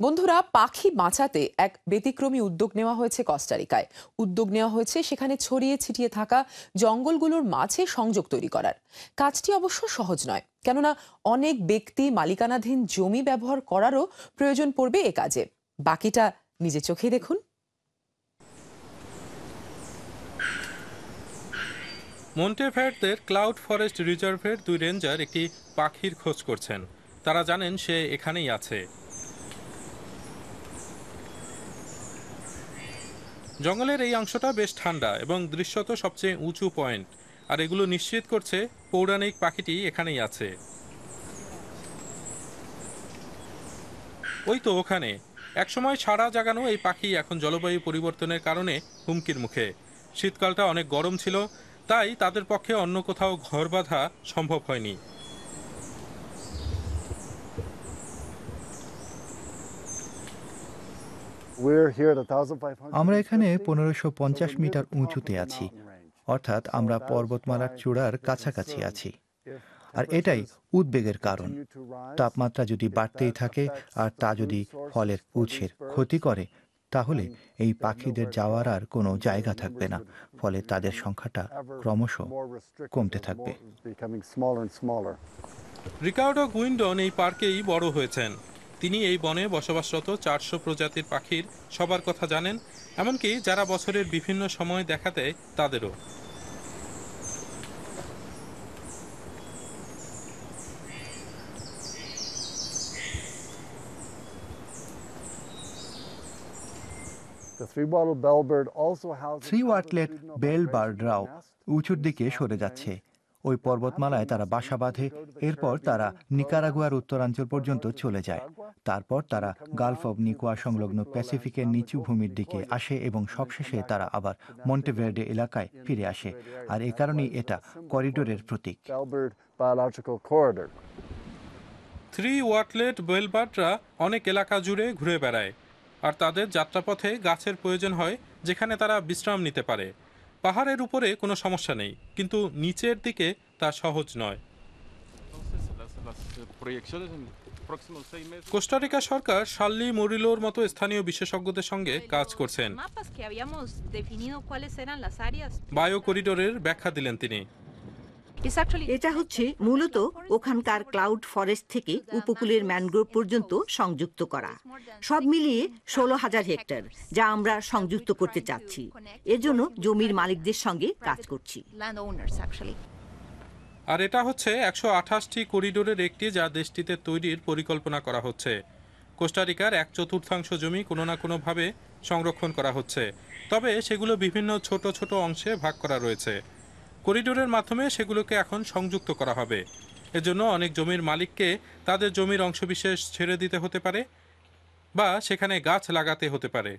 বন্ধুরা, পাখি বাঁচাতে এক ব্যতিক্রমী উদ্যোগ নেওয়া হয়েছে কস্টারিকায়। উদ্যোগ নেওয়া হয়েছে সেখানে ছড়িয়ে ছিটিয়ে থাকা জঙ্গলগুলোর মাঝে সংযোগ তৈরি করার। কাজটি অবশ্য সহজ নয়, কেননা অনেক ব্যক্তি মালিকানাধীন জমি ব্যবহার করারও প্রয়োজন পড়বে এ কাজে। বাকিটা নিজে চোখে দেখুন। মন্টেভের্দের ক্লাউড ফরেস্ট রিজার্ভের দুই রেঞ্জার একটি পাখির খোঁজ করছেন। তারা জানেন সে এখানেই আছে। জঙ্গলের এই অংশটা বেশ ঠান্ডা এবং দৃশ্যত সবচেয়ে উঁচু পয়েন্ট। আর এগুলো নিশ্চিত করছে পৌরাণিক পাখিটি এখানেই আছে। ওই তো ওখানে। একসময় সারা জাগানো এই পাখি এখন জলবায়ু পরিবর্তনের কারণে হুমকির মুখে। শীতকালটা অনেক গরম ছিল, তাই তাদের পক্ষে অন্য কোথাও ঘর বাঁধা সম্ভব হয়নি। আমরা এখানে পনেরোশো পঞ্চাশ মিটার উঁচুতে আছি। অর্থাৎ আমরা পর্বতমালার চূড়ার কাছাকাছি আছি। আর এটাই উদ্বেগের কারণ। তাপমাত্রা যদি বাড়তেই থাকে আর তা যদি ফলের উৎসের ক্ষতি করে তাহলে এই পাখিদের যাওয়ার আর কোনো জায়গা থাকবে না। ফলে তাদের সংখ্যাটা ক্রমশ কমতে থাকবে। রিকার্ডো গুইন্ডন এই পার্কেই বড় হয়েছেন। তিনি এই বনে বসবাসরত চারশো প্রজাতির পাখির সবার কথা জানেন এমনকি যারা বছরের বিভিন্ন সময় দেখা দেয় তাদেরও। থ্রি ওয়াটলেট বেল বার্ডরাও উঁচুর দিকে সরে যাচ্ছে। ওই পর্বতমালায় তারা বাসা বাঁধে এরপর তারা নিকারাগুয়ার উত্তরাঞ্চল পর্যন্ত চলে যায়। তারপর তারা গালফ অব নিকোয়া সংলগ্ন প্যাসিফিকের নিচু ভূমির দিকে আসে এবং সবশেষে তারা আবার মন্টেভের্ডে এলাকায় ফিরে আসে। আর এ কারণেই এটা করিডোরের প্রতীক। থ্রি ওয়াটলেট বেলবার্ডরা অনেক এলাকা জুড়ে ঘুরে বেড়ায় আর তাদের যাত্রাপথে গাছের প্রয়োজন হয় যেখানে তারা বিশ্রাম নিতে পারে। পাহাড়ের উপরে কোনো সমস্যা নেই কিন্তু নিচের দিকে তা সহজ নয়। কোস্টারিকা সরকার শাল্লি মরিলোর মতো স্থানীয় বিশেষজ্ঞদের সঙ্গে কাজ করছেন। বায়ো করিডোরের ব্যাখ্যা দিলেন তিনি। এটা হচ্ছে মূলত ওখানকার ক্লাউড ফরেস্ট থেকে উপকূলের ম্যানগ্রোভ পর্যন্ত সংযুক্ত করা। সব মিলিয়ে ষোলো হাজার হেক্টর যা আমরা সংযুক্ত করতে চাচ্ছি। এর জন্য জমির মালিকদের সঙ্গে কাজ করছি। আর এটা হচ্ছে একশো আঠাশটি করিডোরের একটি যা দেশটিতে তৈরির পরিকল্পনা করা হচ্ছে। কোস্টারিকার এক চতুর্থাংশ জমি কোনো না কোনোভাবে সংরক্ষণ করা হচ্ছে। তবে সেগুলো বিভিন্ন ছোট ছোট অংশে ভাগ করা রয়েছে। করিডোরের মাধ্যমে সেগুলোকে এখন সংযুক্ত করা হবে। এজন্য অনেক জমির মালিককে তাদের জমির অংশবিশেষ ছেড়ে দিতে হতে পারে বা সেখানে গাছ লাগাতে হতে পারে।